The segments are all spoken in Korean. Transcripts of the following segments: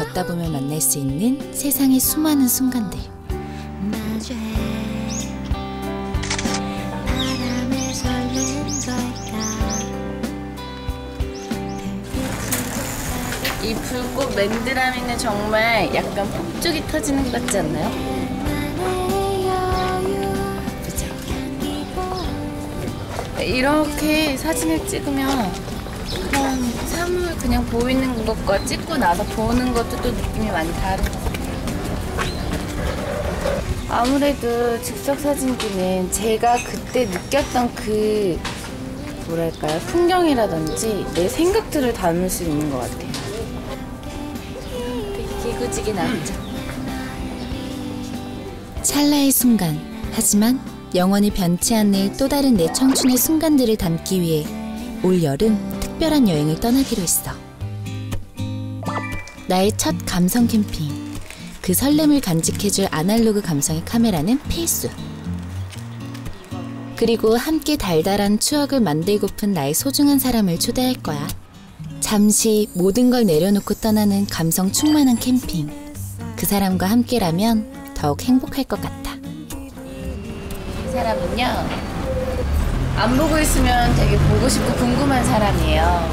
걷다 보면 만날 수 있는 세상의 수많은 순간들. 이 불꽃 맨드라미는 정말 약간 폭죽이 터지는 것 같지 않나요? 그죠? 이렇게 사진을 찍으면 그냥 보이는 것과 찍고 나서 보는 것도 또 느낌이 많이 다른 것 같아요. 아무래도 즉석 사진기는 제가 그때 느꼈던 그 뭐랄까요 풍경이라든지 내 생각들을 담을 수 있는 것 같아요. 되게 기구지게 나왔죠. 찰나의 순간. 하지만 영원히 변치 않을 또 다른 내 청춘의 순간들을 담기 위해 올 여름 특별한 여행을 떠나기로 했어. 나의 첫 감성 캠핑. 그 설렘을 간직해줄 아날로그 감성의 카메라는 필수. 그리고 함께 달달한 추억을 만들고픈 나의 소중한 사람을 초대할 거야. 잠시 모든 걸 내려놓고 떠나는 감성 충만한 캠핑. 그 사람과 함께라면 더욱 행복할 것 같아. 이 사람은요 안 보고 있으면 되게 보고 싶고 궁금한 사람이에요.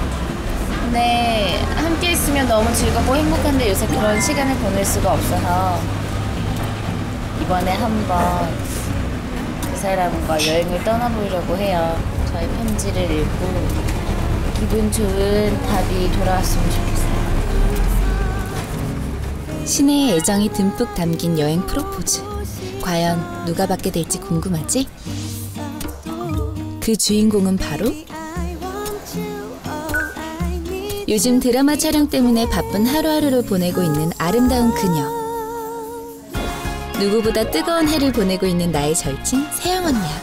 근데 함께 있으면 너무 즐겁고 행복한데 요새 그런 시간을 보낼 수가 없어서 이번에 한번 그 사람과 여행을 떠나보려고 해요. 저희 편지를 읽고 기분 좋은 답이 돌아왔으면 좋겠어요. 신의 애정이 듬뿍 담긴 여행 프로포즈. 과연 누가 받게 될지 궁금하지? 그 주인공은 바로 요즘 드라마 촬영 때문에 바쁜 하루하루를 보내고 있는 아름다운 그녀. 누구보다 뜨거운 해를 보내고 있는 나의 절친 세영 언니야.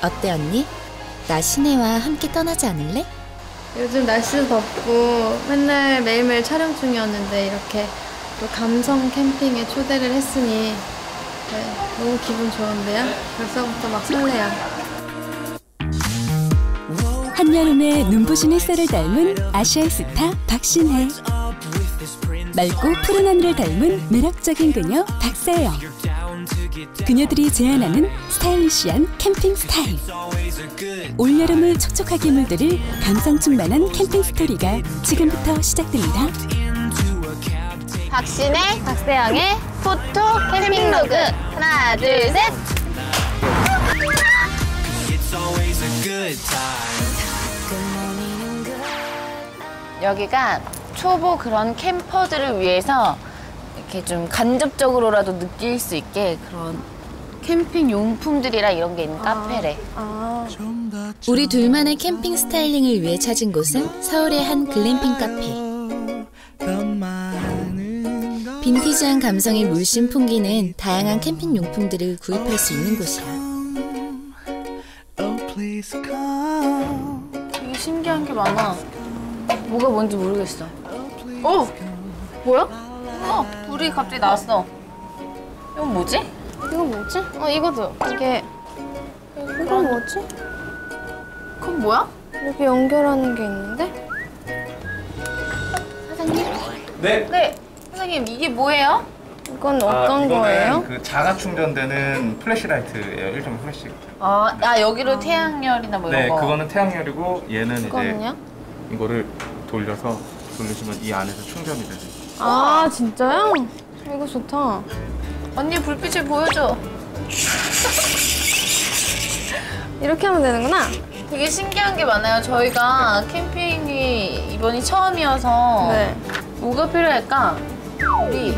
어때 언니? 나 신혜와 함께 떠나지 않을래? 요즘 날씨도 덥고 맨날 매일매일 촬영 중이었는데 이렇게 또 감성 캠핑에 초대를 했으니 네, 너무 기분 좋은데요? 벌써부터 막 설레요. 한여름의 눈부신 햇살을 닮은 아시아의 스타 박신혜. 맑고 푸른 하늘을 닮은 매력적인 그녀 박세영. 그녀들이 제안하는 스타일리시한 캠핑 스타일. 올여름을 촉촉하게 물들일 감성 충만한 캠핑 스토리가 지금부터 시작됩니다. 박신혜, 박세영의 포토 캠핑 로그 하나, 둘, 셋! 여기가 초보 그런 캠퍼들을 위해서 이렇게 좀 간접적으로라도 느낄 수 있게 그런 캠핑 용품들이랑 이런 게 있는 카페래. 아, 우리 둘만의 캠핑 스타일링을 위해 찾은 곳은 서울의 한 글램핑 카페. 빈티지한 감성이 물씬 풍기는 다양한 캠핑 용품들을 구입할 수 있는 곳이야. 되게 신기한 게 많아. 뭐가 뭔지 모르겠어. 어? 뭐야? 어, 불이 갑자기 나왔어. 이건 뭐지? 이거 뭐지? 어, 이거도. 이게, 이건 뭐지? 그건 뭐야? 이렇게 연결하는 게 있는데? 사장님? 네. 네. 사장님, 이게 뭐예요? 이건 아, 어떤 이거는 거예요? 그 자가 충전되는 플래시라이트예요. 일종 플래시. 아, 아 여기로 태양열이나 뭐 이런 네, 거. 그거는 태양열이고 얘는 이거는요? 이제 이거를 돌려서 돌리시면 이 안에서 충전이 되죠. 아, 진짜요? 이거 좋다. 언니 불빛을 보여줘. 이렇게 하면 되는구나. 되게 신기한 게 많아요. 저희가 캠핑이 이번이 처음이어서 네. 뭐가 필요할까? 우리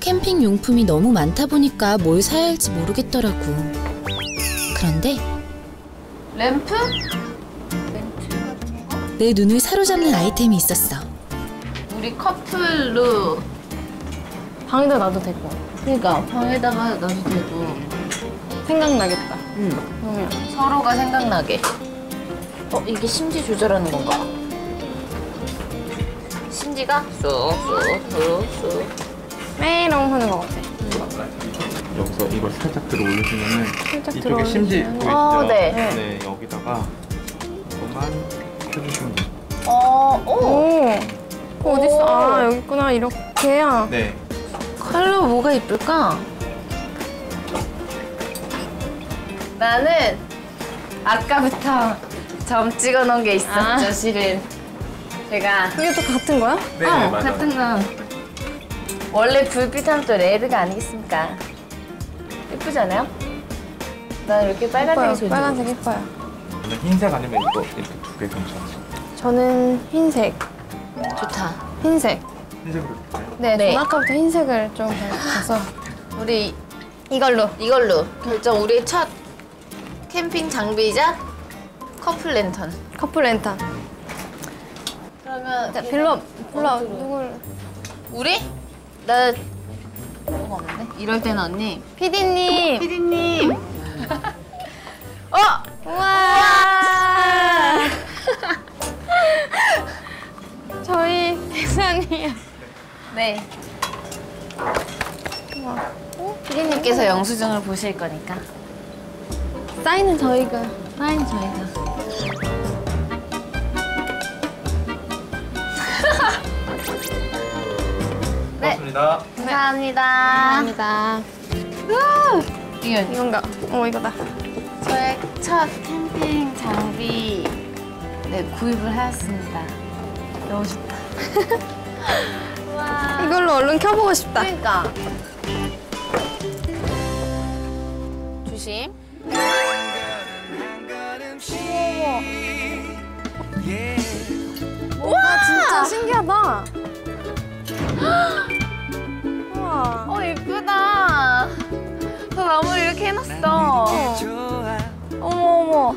캠핑 용품이 너무 많다 보니까 뭘 사야 할지 모르겠더라고. 그런데 램프? 내 눈을 사로잡는 아이템이 있었어. 우리 커플로 방에다 놔도 되고. 그러니까 방에다가 놔도 되고 생각나겠다. 응. 그러면. 서로가 생각나게. 어 이게 심지 조절하는 건가? 심지가 쑥쑥쑥쑥 메롱 하는 것 같아. 여기서 이걸 살짝 들어 올리시면은 살짝 이쪽에 들어 심지 올리시면. 보이시죠? 어, 네. 네, 여기다가 이것만 펴주시면 돼요. 어, 오. 오. 어? 오. 아 여기 있구나. 이렇게야. 네. 컬러 뭐가 이쁠까? 나는 아까부터 점 찍어 놓은 게 있었죠, 실은. 제가 이게 또 같은 거야? 네, 어, 맞아요. 같은 거. 원래 불빛 하면 또 레드가 아니겠습니까? 예쁘지 않아요? 난 이렇게 빨간색이 예뻐요. 좋은데. 빨간색 예뻐요. 저는 흰색 아니면 이거 이렇게 두 개 괜찮죠? 저는 흰색. 좋다. 흰색. 흰색으로? 네, 네. 전 아까부터 흰색을 좀 봐서 우리 이걸로. 이걸로 결정. 우리의 첫 캠핑 장비이자 커플 랜턴. 커플 랜턴. 그러면 자, 빌러, 빌러 누굴? 우리? 나 뭐가 없는데? 이럴 때는 언니. 피디님. 피디님. 어! 우와. 저희 대상이요. 네. 우와. 피디님께서 영수증을 보실 거니까. 사인은 저희가. 사인 저희가. 고맙습니다. 감사합니다. 감사합니다. 이건 이건가? 어, 이거다. 저의 첫 캠핑 장비 네 구입을 하였습니다. 너무 좋다. 와. 이걸로 얼른 켜보고 싶다. 그러니까. 조심. 신기하다. 우와. 어 예쁘다. 저 나무 이렇게 해놨어. 어머 어머.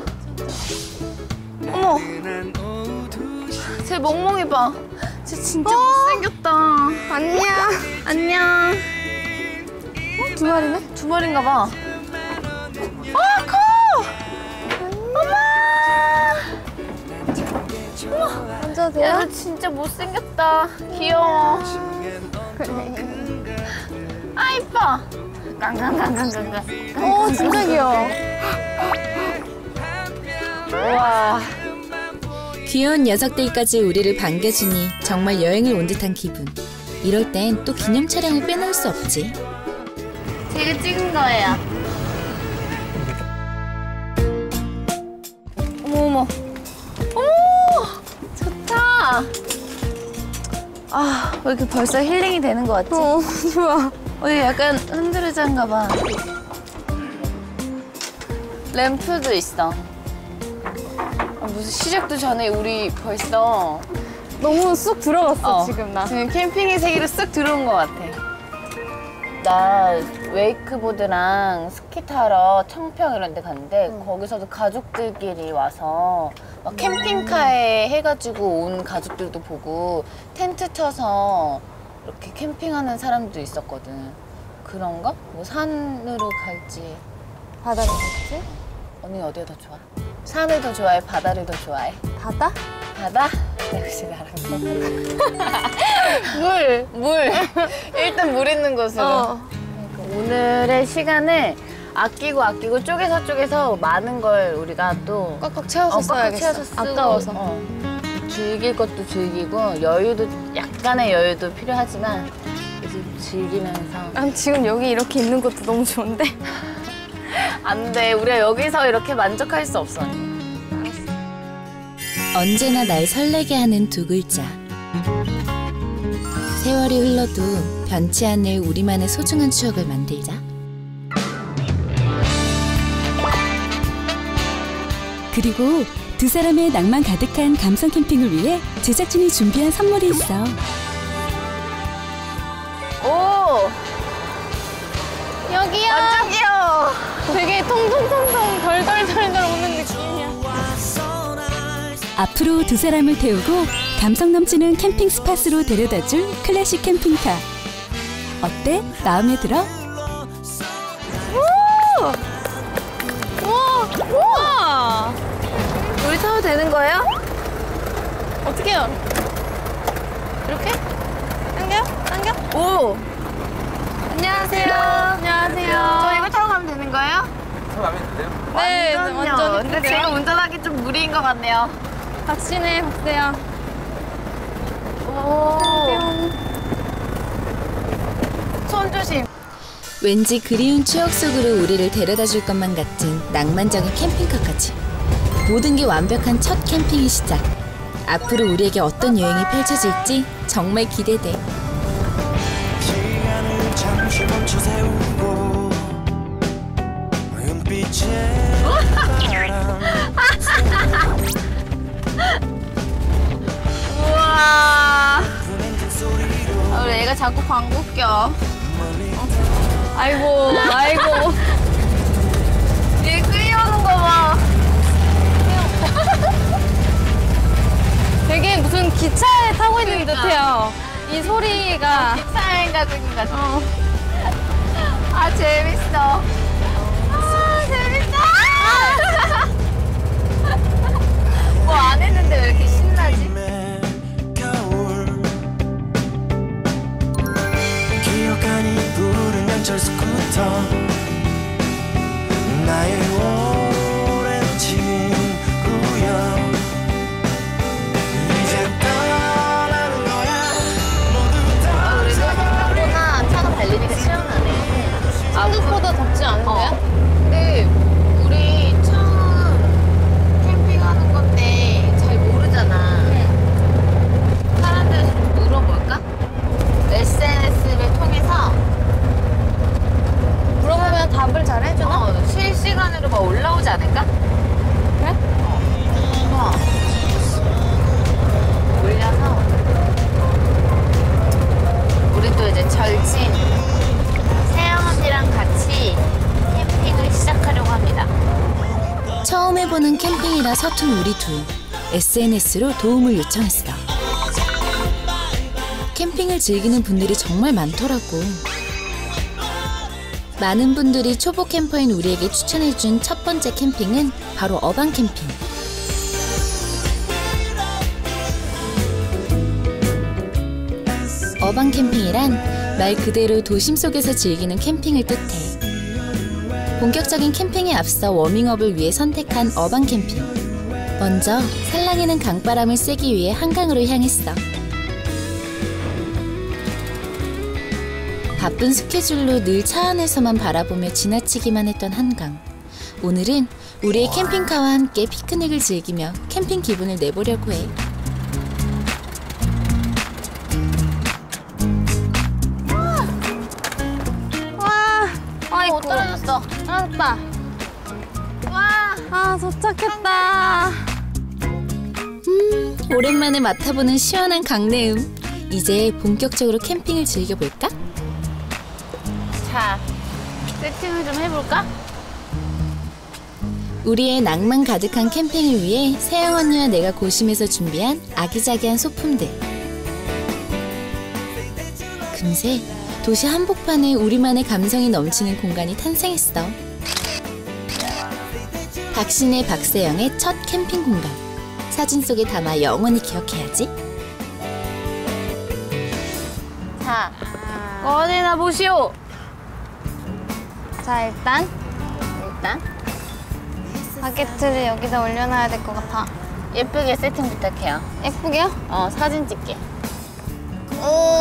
어머. 제 멍멍이 봐. 쟤 진짜 못생겼다. 안녕. 안녕. 어, 두 마리네? 두 마리인가 봐. 아 커. 앉아도 야, 돼요? 너 진짜 못생겼다. 귀여워. 아, 이뻐. 깡깡깡깡깡깡. 어, 진짜 귀여워. 우와. 귀여운 녀석들까지 우리를 반겨주니 정말 여행을 온 듯한 기분. 이럴 땐 또 기념 촬영을 빼놓을 수 없지. 제가 찍은 거예요. 왜 이렇게 벌써 힐링이 되는 것 같지? 어, 좋아. 어디 약간 흔들리자인가 봐. 램프도 있어. 아, 무슨 시작도 전에 우리 벌써 너무 쑥 들어갔어, 어, 지금 나. 지금 캠핑의 세계로 쓱 들어온 것 같아. 나 웨이크보드랑 스키 타러 청평 이런 데 갔는데 거기서도 가족들끼리 와서 막 캠핑카에 해가지고 온 가족들도 보고 텐트 쳐서 이렇게 캠핑하는 사람도 있었거든. 그런가? 뭐 산으로 갈지. 바다로 갔지? 언니 어디가 더 좋아? 산을 더 좋아해? 바다를 더 좋아해? 바다? 바다? 역시 나랑 물! 물! 일단 물 있는 곳으로. 어. 오늘의 시간을 아끼고 아끼고 쪼개서 쪼개서 많은 걸 우리가 또 꽉꽉 채워서 어, 꽉꽉 써야겠어. 채워서 쓰고, 아까워서. 어. 즐길 것도 즐기고 여유도 약간의 여유도 필요하지만 이제 즐기면서 난 지금 여기 이렇게 있는 것도 너무 좋은데? 안 돼 우리가 여기서 이렇게 만족할 수 없어 언니. 언제나 날 설레게 하는 두 글자. 세월이 흘러도 변치 않을 우리만의 소중한 추억을 만들자. 그리고 두 사람의 낭만 가득한 감성 캠핑을 위해 제작진이 준비한 선물이 있어. 오! 여기요! 완전 귀여워! 되게 통통통통 덜덜덜덜 오는 느낌이야. 앞으로 두 사람을 태우고 감성 넘치는 캠핑 스팟으로 데려다줄 클래식 캠핑카. 어때? 마음에 들어? 우와! 우와! 우리 타도 되는 거예요? 어떻게 해요? 이렇게? 당겨? 당겨? 오! 안녕하세요. 안녕하세요. 저 이거 타고 가면 되는 거예요? 마음에 드세요? 네, 완전요. 완전 근데. 제가 운전하기 좀 무리인 것 같네요. 박신혜 박세영. 오. 손 조심. 왠지 그리운 추억 속으로 우리를 데려다 줄 것만 같은 낭만적인 캠핑카까지. 모든 게 완벽한 첫 캠핑의 시작. 앞으로 우리에게 어떤 여행이 펼쳐질지 정말 기대돼. 아, 우리 애가 자꾸 방구 껴. 멀리 아이고, 아이고. 얘 끌려오는 거 봐. 되게 무슨 기차에 타고 있는 듯해요. 이 소리가. 사행 가고 있는 것 같아. 어. 아, 재밌어. 아, 재밌다. 뭐안 했는데 왜 이렇게 신나지? 기억하니 푸른 양철 스쿠터 나의 오랜 친구여 이제 떠나는 거야 모두 다 우리 생각보다 차가 달리니까 시원하네. 생각보다 덥지 않은데요? 어. 근데 우리 처음 캠핑하는 건데 잘 모르잖아. 사람들한테 좀 물어볼까? SNS를 통해서 물어보면 답을 잘 해주나? 어, 실시간으로 막 올라오지 않을까? 그래? 어. 올려서 우리 또 이제 절친 세영 언니랑 같이 캠핑을 시작하려고 합니다. 처음 해보는 캠핑이라 서툰 우리 둘. SNS로 도움을 요청했어. 캠핑을 즐기는 분들이 정말 많더라고. 많은 분들이 초보 캠퍼인 우리에게 추천해준 첫 번째 캠핑은 바로 어반 캠핑. 어반 캠핑이란 말 그대로 도심 속에서 즐기는 캠핑을 뜻해. 본격적인 캠핑에 앞서 워밍업을 위해 선택한 어반 캠핑. 먼저 살랑이는 강바람을 쐬기 위해 한강으로 향했어. 바쁜 스케줄로 늘 차 안에서만 바라보며 지나치기만 했던 한강. 오늘은 우리의 캠핑카와 함께 피크닉을 즐기며 캠핑 기분을 내보려고 해. 와, 아이고. 어, 떨어졌어. 알았다. 와, 아, 도착했다. 음, 오랜만에 맡아보는 시원한 강내음. 이제 본격적으로 캠핑을 즐겨볼까? 자, 세팅을 좀 해볼까? 우리의 낭만 가득한 캠핑을 위해 세영 언니와 내가 고심해서 준비한 아기자기한 소품들. 금세 도시 한복판에 우리만의 감성이 넘치는 공간이 탄생했어. 박신혜 박세영의 첫 캠핑 공간. 사진 속에 담아 영원히 기억해야지. 자, 꺼내나 보시오. 자, 일단 일단 바게트를 여기다 올려놔야 될 것 같아. 예쁘게 세팅 부탁해요. 예쁘게요? 어, 사진 찍게.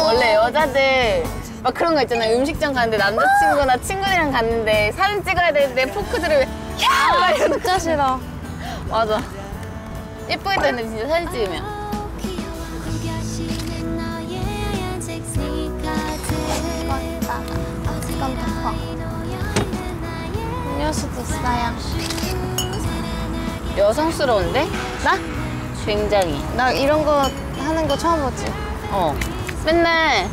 원래 여자들 막 그런 거 있잖아요. 음식점 갔는데 남자친구나 친구들이랑 갔는데 사진 찍어야 되는데 포크들을 야! 막 이러는 진짜 싫어. 맞아. 예쁘겠다 근데 진짜 사진 찍으면. 음료수도 있어요. 여성스러운데? 나? 굉장히. 나 이런 거 하는 거 처음 보지. 어. 맨날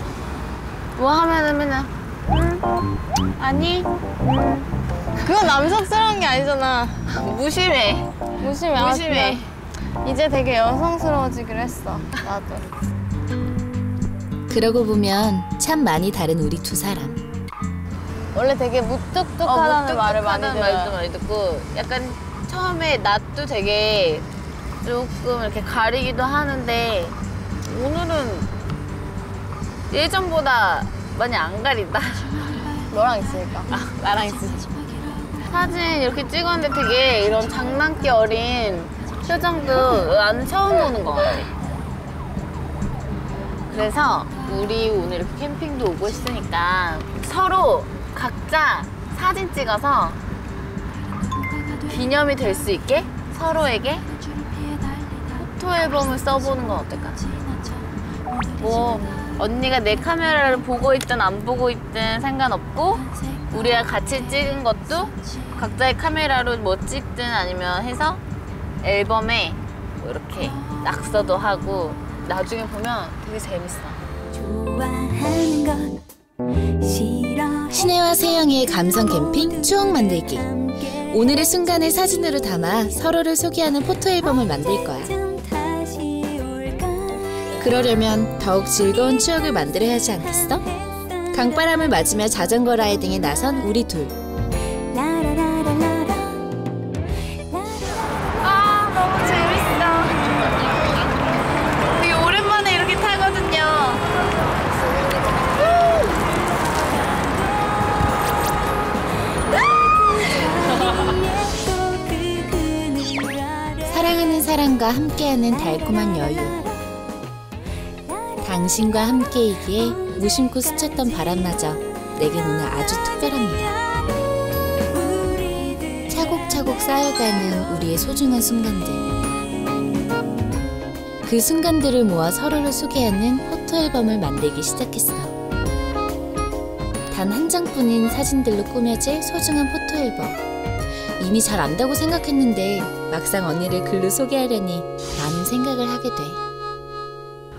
뭐 하면은 맨날 음, 아니 그건 남성스러운 게 아니잖아. 무심해. 무심해. 아, 무심해. 이제 되게 여성스러워지기로 했어. 나도. 그러고 보면 참 많이 다른 우리 두 사람. 원래 되게 어, 무뚝뚝하다는 말을 많이 들어요. 말도 많이 듣고 약간 처음에 낯도 되게 조금 이렇게 가리기도 하는데 오늘은 예전보다 많이 안 가린다. 너랑 있으니까. 아, 나랑 있으시. 사진 이렇게 찍었는데 되게 이런 장난기 어린 표정도 나는 처음 보는 것 같아. 그래서 우리 오늘 이렇게 캠핑도 오고 있으니까 서로 각자 사진 찍어서 기념이 될 수 있게 서로에게 포토 앨범을 써보는 건 어떨까? 뭐 언니가 내 카메라를 보고 있든 안 보고 있든 상관없고 우리가 같이 찍은 것도 각자의 카메라로 뭐 찍든 아니면 해서 앨범에 뭐 이렇게 낙서도 하고 나중에 보면 되게 재밌어. 좋아하는 것 싫어 신혜와 세영이의 감성 캠핑 추억 만들기. 오늘의 순간을 사진으로 담아 서로를 소개하는 포토 앨범을 만들 거야. 그러려면 더욱 즐거운 추억을 만들어야 하지 않겠어? 강바람을 맞으며 자전거 라이딩에 나선 우리 둘. 사람과 함께하는 달콤한 여유. 당신과 함께이기에 무심코 스쳤던 바람마저 내겐 오늘 아주 특별합니다. 차곡차곡 쌓여가는 우리의 소중한 순간들. 그 순간들을 모아 서로를 소개하는 포토 앨범을 만들기 시작했어. 단 한 장뿐인 사진들로 꾸며질 소중한 포토 앨범. 이미 잘 안다고 생각했는데 막상 언니를 글로 소개하려니 많은 생각을 하게 돼.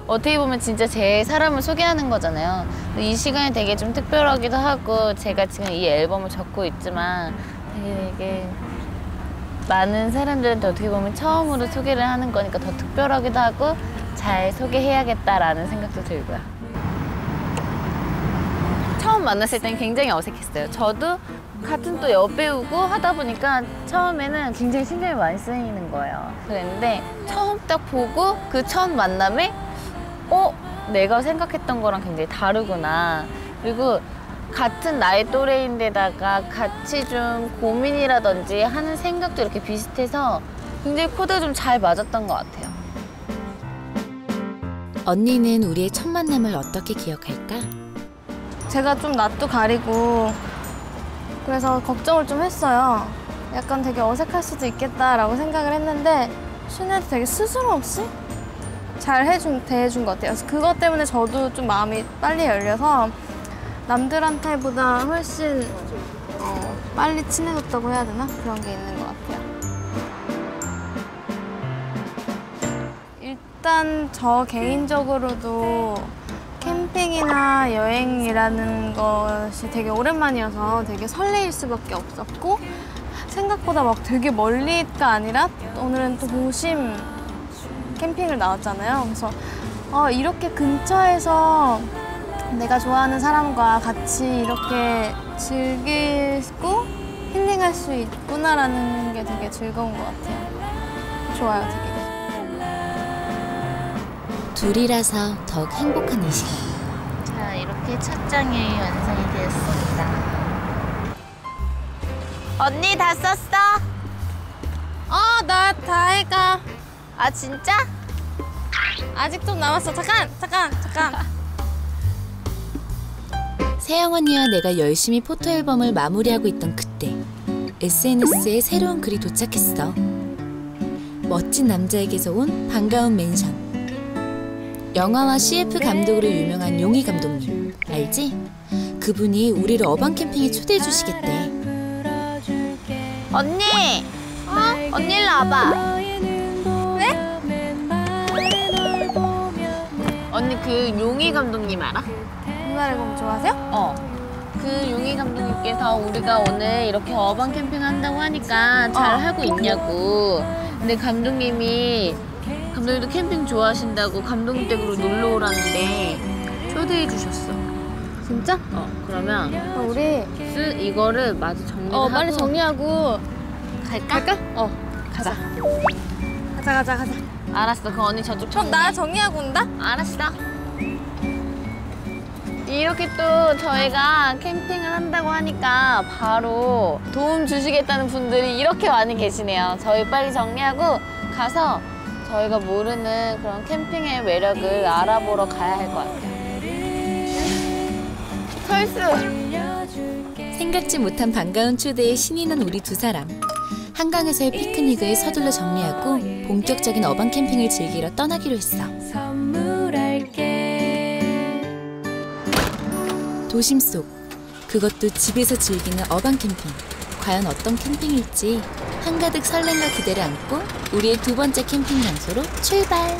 어떻게 보면 진짜 제 사람을 소개하는 거잖아요. 이 시간이 되게 좀 특별하기도 하고 제가 지금 이 앨범을 적고 있지만 되게, 되게 많은 사람들한테 어떻게 보면 처음으로 소개를 하는 거니까 더 특별하기도 하고 잘 소개해야겠다라는 생각도 들고요. 처음 만났을 때는 굉장히 어색했어요. 저도 같은 또 여배우고 하다 보니까 처음에는 굉장히 신경이 많이 쓰이는 거예요. 그랬는데 처음 딱 보고 그 첫 만남에 어? 내가 생각했던 거랑 굉장히 다르구나. 그리고 같은 나이 또래인데다가 같이 좀 고민이라든지 하는 생각도 이렇게 비슷해서 굉장히 코드가 좀 잘 맞았던 것 같아요. 언니는 우리의 첫 만남을 어떻게 기억할까? 제가 좀 낯도 가리고 그래서 걱정을 좀 했어요. 약간 되게 어색할 수도 있겠다라고 생각을 했는데 슈네도 되게 스스럼 없이 잘 해준 대해준 것 같아요. 그것 때문에 저도 좀 마음이 빨리 열려서 남들한테보다 훨씬 어, 빨리 친해졌다고 해야 되나 그런 게 있는 것 같아요. 일단 저 개인적으로도 캠핑이나 여행이라는 것이 되게 오랜만이어서 되게 설레일 수밖에 없었고 생각보다 막 되게 멀리가 아니라 오늘은 또 도심 캠핑을 나왔잖아요. 그래서 어, 이렇게 근처에서 내가 좋아하는 사람과 같이 이렇게 즐기고 힐링할 수 있구나라는 게 되게 즐거운 것 같아요. 좋아요, 되게. 둘이라서 더욱 행복한 이 시간. 자, 이렇게 첫 장이 완성이 되었습니다. 언니 다 썼어? 어, 나 다 해가. 아, 진짜? 아직 좀 남았어. 잠깐, 잠깐, 잠깐. 세영 언니와 내가 열심히 포토 앨범을 마무리하고 있던 그때 SNS에 새로운 글이 도착했어. 멋진 남자에게서 온 반가운 멘션. 영화와 CF 감독으로 유명한 용희 감독님 알지? 그분이 우리를 어반 캠핑에 초대해 주시겠대. 언니! 어? 언니 일로 와봐. 왜? 언니 그 용희 감독님 알아? 누나를 보면 좋아하세요? 어. 그 용희 감독님께서 우리가 오늘 이렇게 어반 캠핑 한다고 하니까 잘 하고 있냐고. 근데 감독님이 감독님도 캠핑 좋아하신다고 감독님 댁으로 놀러 오라는데 초대해 주셨어. 진짜? 어, 그러면 어, 우리 쓰 이거를 마저 정리를 어 하고 빨리 정리하고 갈까? 갈까? 어 가자. 가자 가자 가자. 알았어. 그 언니 저쪽 그럼 정리. 나 정리하고 온다. 알았어. 이렇게 또 저희가 캠핑을 한다고 하니까 바로 도움 주시겠다는 분들이 이렇게 많이 계시네요. 저희 빨리 정리하고 가서 저희가 모르는 그런 캠핑의 매력을 알아보러 가야 할 것 같아요. 설수! 생각지 못한 반가운 초대에 신이 난 우리 두 사람. 한강에서의 피크닉을 서둘러 정리하고 본격적인 어반 캠핑을 즐기러 떠나기로 했어. 도심 속 그것도 집에서 즐기는 어반 캠핑. 과연 어떤 캠핑일지 한가득 설렘과 기대를 안고 우리의 두 번째 캠핑 장소로 출발.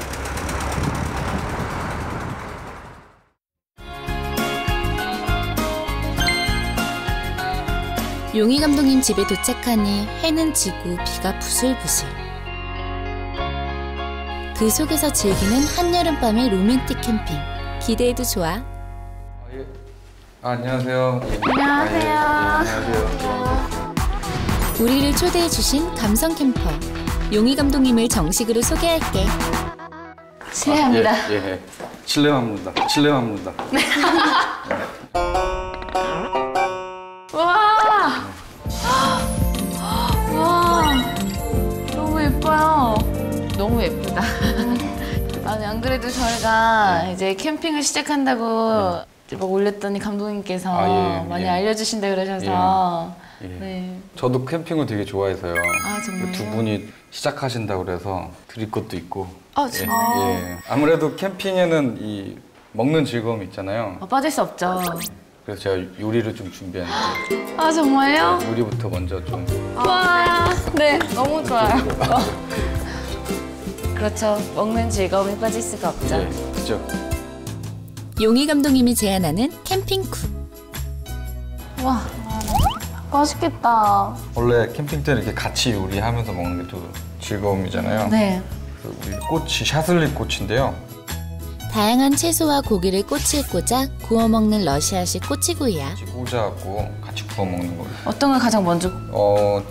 용희 감독님 집에 도착하니 해는 지고 비가 부슬부슬. 그 속에서 즐기는 한여름밤의 로맨틱 캠핑. 기대해도 좋아. 아, 예. 아, 안녕하세요. 안녕하세요. 아, 예. 안녕하세요. 우리를 초대해주신 감성 캠퍼 용희 감독님을 정식으로 소개할게. 실례합니다. 예, 예. 실례합니다. 실례합니다. 와! 와! 너무 예뻐요. 너무 예쁘다. 아니, 안 그래도 저희가 이제 캠핑을 시작한다고 막 올렸더니 감독님께서 아, 예, 많이 예. 알려주신다 그러셔서. 예. 네. 저도 캠핑을 되게 좋아해서요. 아, 정말요? 두 분이 시작하신다고 그래서 드릴 것도 있고. 아, 예, 정말요? 예. 아무래도 캠핑에는 이 먹는 즐거움이 있잖아요. 아, 빠질 수 없죠. 그래서 제가 요리를 좀 준비했는데 아, 정말요? 요리부터 먼저 좀. 와, 네, 너무 좋아요. 그렇죠. 먹는 즐거움이 빠질 수가 없죠. 예, 그죠? 용희 감독님이 제안하는 캠핑쿡. 와, 맛있겠다. 원래 캠핑 때 이렇게 같이 요리하면서 먹는 게 또 즐거움이잖아요. 네. 그 우리 꽃이 샤슬리 꽃인데요. 다양한 채소와 고기를 꼬치에 꽂아 구워 먹는 러시아식 꼬치구이야. 꽂아갖고 같이 구워 먹는 거예요. 어떤 걸 가장 먼저 어,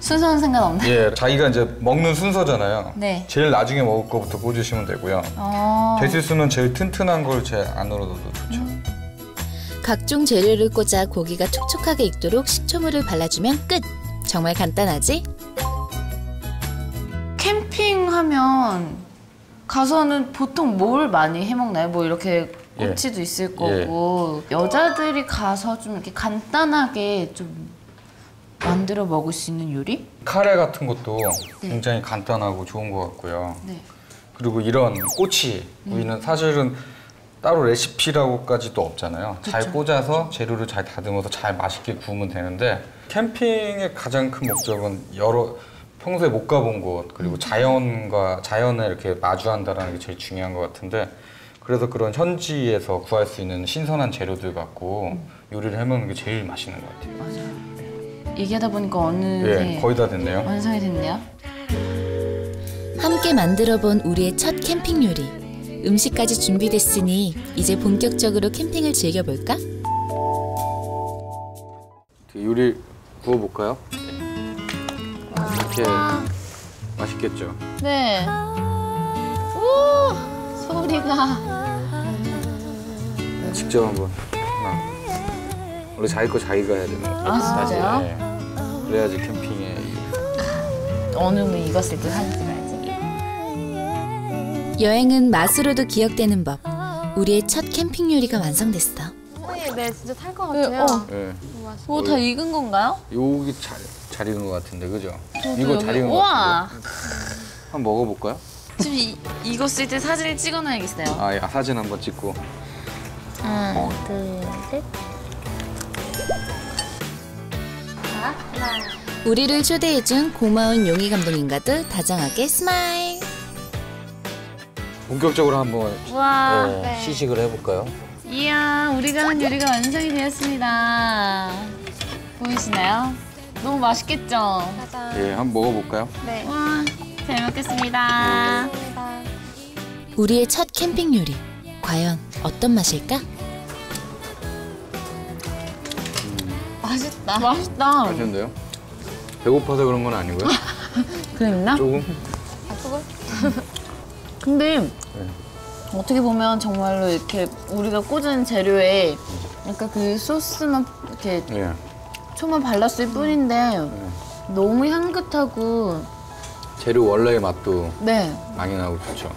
순서는 상관없나요? 예, 자기가 이제 먹는 순서잖아요. 네. 제일 나중에 먹을 거부터 꽂으시면 되고요. 어. 될수 있으면 제일 튼튼한 걸 제 안으로 넣어도 좋죠. 각종 재료를 꽂아 고기가 촉촉하게 익도록 식초물을 발라주면 끝. 정말 간단하지? 캠핑하면 가서는 보통 뭘 많이 해 먹나요? 뭐 이렇게 예. 꼬치도 있을 거고 여자들이 가서 좀 이렇게 간단하게 좀 만들어 먹을 수 있는 요리? 카레 같은 것도 굉장히 간단하고 좋은 것 같고요. 네. 그리고 이런 꼬치 구이는 사실은 따로 레시피라고까지도 없잖아요. 잘 꽂아서 재료를 잘 다듬어서 잘 맛있게 구우면 되는데 캠핑의 가장 큰 목적은 여러 평소에 못 가본 곳 그리고 자연과 자연에 이렇게 마주한다는 게 제일 중요한 것 같은데 그래서 그런 현지에서 구할 수 있는 신선한 재료들 갖고 요리를 해먹는 게 제일 맛있는 것 같아요. 맞아요. 얘기하다 보니까 어느새 예, 거의 다 됐네요. 완성이 됐네요. 함께 만들어본 우리의 첫 캠핑 요리. 음식까지 준비됐으니 이제 본격적으로 캠핑을 즐겨볼까? 요리 구워볼까요? 이렇게 맛있겠죠? 네. 오 소리가 직접 한번 하나. 원래 자기 거 자기가 해야 되는 거죠. 아, 진짜요? 네. 그래야지 캠핑에 이- 어느 분 익었을 때 사진. 여행은 맛으로도 기억되는 법. 우리의 첫 캠핑 요리가 완성됐어. 네, 진짜 탈것 네, 같아요. 어. 예. 오다 익은 건가요? 여기 잘, 잘 익은 것 같은데, 그죠? 이거 여기- 잘 익은 것 우와. 같은데. 한번 먹어볼까요? 지금 이, 익었을 때 사진을 찍어놔야겠어요. 아, 예, 사진 한번 찍고. 하나, 둘, 셋. 우리를 초대해준 고마운 용희 감독님과도 다정하게 스마일. 본격적으로 한번 와, 예, 시식을 해볼까요? 이야, 우리가 한 요리가 완성이 되었습니다. 보이시나요? 너무 맛있겠죠? 예, 한번 먹어볼까요? 와, 잘 먹겠습니다. 우리의 첫 캠핑 요리. 과연 어떤 맛일까? 맛있다. 맛있다. 맛있는데요? 배고파서 그런 건 아니고요. 그랬나? 조금? 근데 어떻게 보면 정말로 이렇게 우리가 꽂은 재료에 약간 그 소스만 이렇게 예. 초만 발랐을 뿐인데 너무 향긋하고 재료 원래의 맛도 네. 많이 나고 좋죠.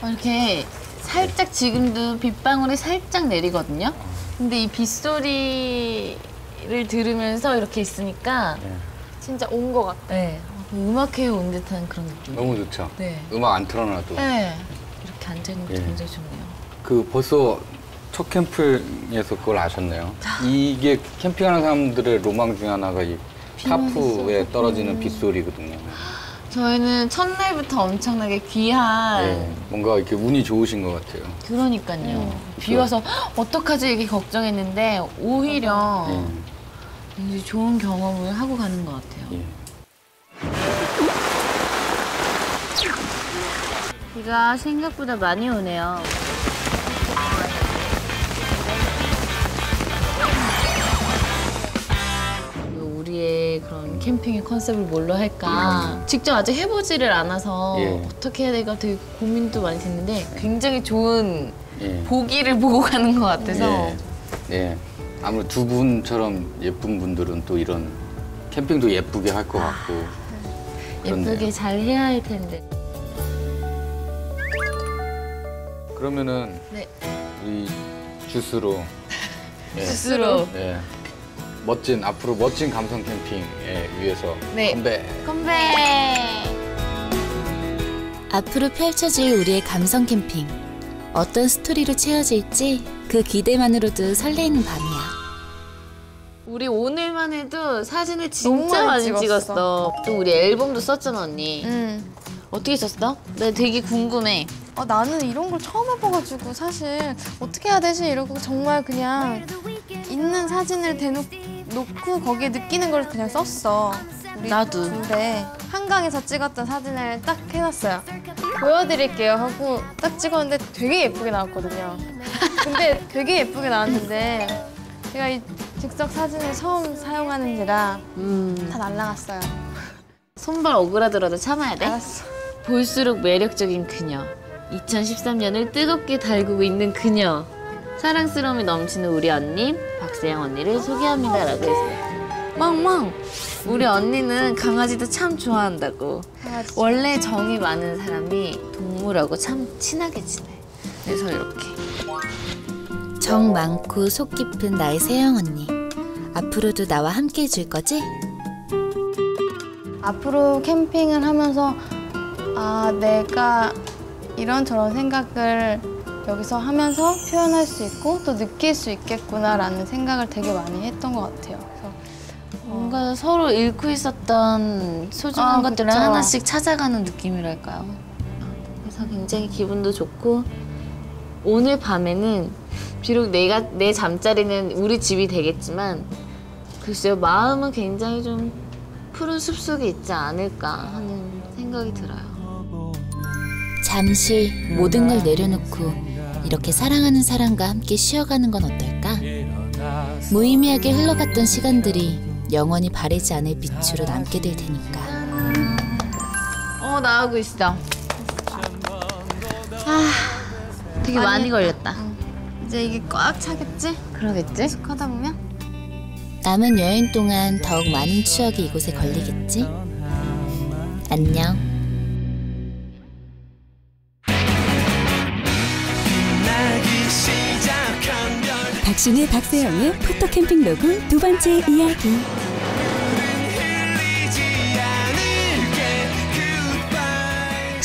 어, 이렇게 살짝 지금도 빗방울이 살짝 내리거든요. 근데 이 빗소리를 들으면서 이렇게 있으니까 진짜 온 것 같아. 네 음악회에 온 듯한 그런 느낌. 너무 좋죠. 네. 음악 안 틀어놔도. 네 이렇게 앉아 있는 것도 예. 굉장히 좋네요. 그 벌써 첫 캠프에서 그걸 아셨네요. 이게 캠핑하는 사람들의 로망 중 하나가 이 타프에 떨어지는 빗소리거든요. 저희는 첫날부터 엄청나게 귀한 예, 뭔가 이렇게 운이 좋으신 것 같아요. 그러니까요. 비 와서 "헉, 어떡하지 이렇게 걱정했는데 오히려 예, 굉장히 좋은 경험을 하고 가는 것 같아요. 예. 비가 생각보다 많이 오네요. 우리의 그런 캠핑의 컨셉을 뭘로 할까? 직접 아직 해보지를 않아서 예. 어떻게 해야 될까 되게 고민도 많이 됐는데 굉장히 좋은 예. 보기를 보고 가는 것 같아서 예. 예. 아무래도 두 분처럼 예쁜 분들은 또 이런 캠핑도 예쁘게 할 것 같고. 그렇네요. 예쁘게 잘 해야 할 텐데. 그러면은 네. 이 주스로 예, 스스로 예. 멋진 앞으로 멋진 감성 캠핑 에 위해서 네. 건배. 건배! 앞으로 펼쳐질 우리의 감성 캠핑. 어떤 스토리로 채워질지 그 기대만으로도 설레이는 밤이야. 우리 오늘만 해도 사진을 너무 진짜 많이 많이 찍었어. 찍었어. 또 우리 앨범도 썼잖아 언니. 음. 어떻게 썼어? 나 되게 궁금해. 어, 나는 이런 걸 처음 해봐가지고 사실 어떻게 해야 되지 이러고 정말 그냥 있는 사진을 대놓고 거기에 느끼는 걸 그냥 썼어. 나도. 둘에 한강에서 찍었던 사진을 딱 해놨어요. 보여드릴게요 하고 딱 찍었는데 되게 예쁘게 나왔거든요. 근데 되게 예쁘게 나왔는데 제가 이 즉석 사진을 처음 사용하는지라 음. 다 날라갔어요. 손발 오그라들어도 참아야 돼. 알았어. 볼수록 매력적인 그녀. 2013년을 뜨겁게 달구고 있는 그녀. 사랑스러움이 넘치는 우리 언니 박세영 언니를 소개합니다라고 했어요. 멍멍. 우리 언니는 강아지도 참 좋아한다고. 강아지. 원래 정이 많은 사람이 동물하고 참 친하게 지내. 그래서 이렇게. 정 많고 속 깊은 나의 세영 언니. 앞으로도 나와 함께 해줄 거지? 앞으로 캠핑을 하면서 아 내가 이런저런 생각을 여기서 하면서 표현할 수 있고 또 느낄 수 있겠구나라는 생각을 되게 많이 했던 것 같아요. 뭔가 서로 잃고 있었던 소중한 아, 것들을 그쵸. 하나씩 찾아가는 느낌이랄까요. 그래서 굉장히 기분도 좋고 오늘 밤에는 비록 내가 내 잠자리는 우리 집이 되겠지만 글쎄요 마음은 굉장히 좀 푸른 숲 속에 있지 않을까 하는 생각이 들어요. 잠시 모든 걸 내려놓고 이렇게 사랑하는 사람과 함께 쉬어가는 건 어떨까? 무의미하게 흘러갔던 시간들이 영원히 바래지 않을 빛으로 남게 될 테니까. 어 나오고 있어. 아 되게 많이, 많이- 걸렸다. 이제 이게 꽉 차겠지? 그러겠지? 하다 보면 남은 여행 동안 더욱 많은 추억이 이곳에 걸리겠지? 안녕. 박신의 박세영의 포토 캠핑 로그 두 번째 이야기.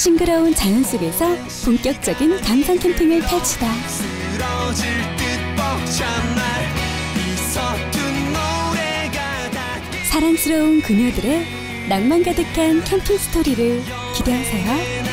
싱그러운 자연 속에서 본격적인 감성 캠핑을 펼치다. 사랑스러운 그녀들의 낭만 가득한 캠핑 스토리를 기대하세요.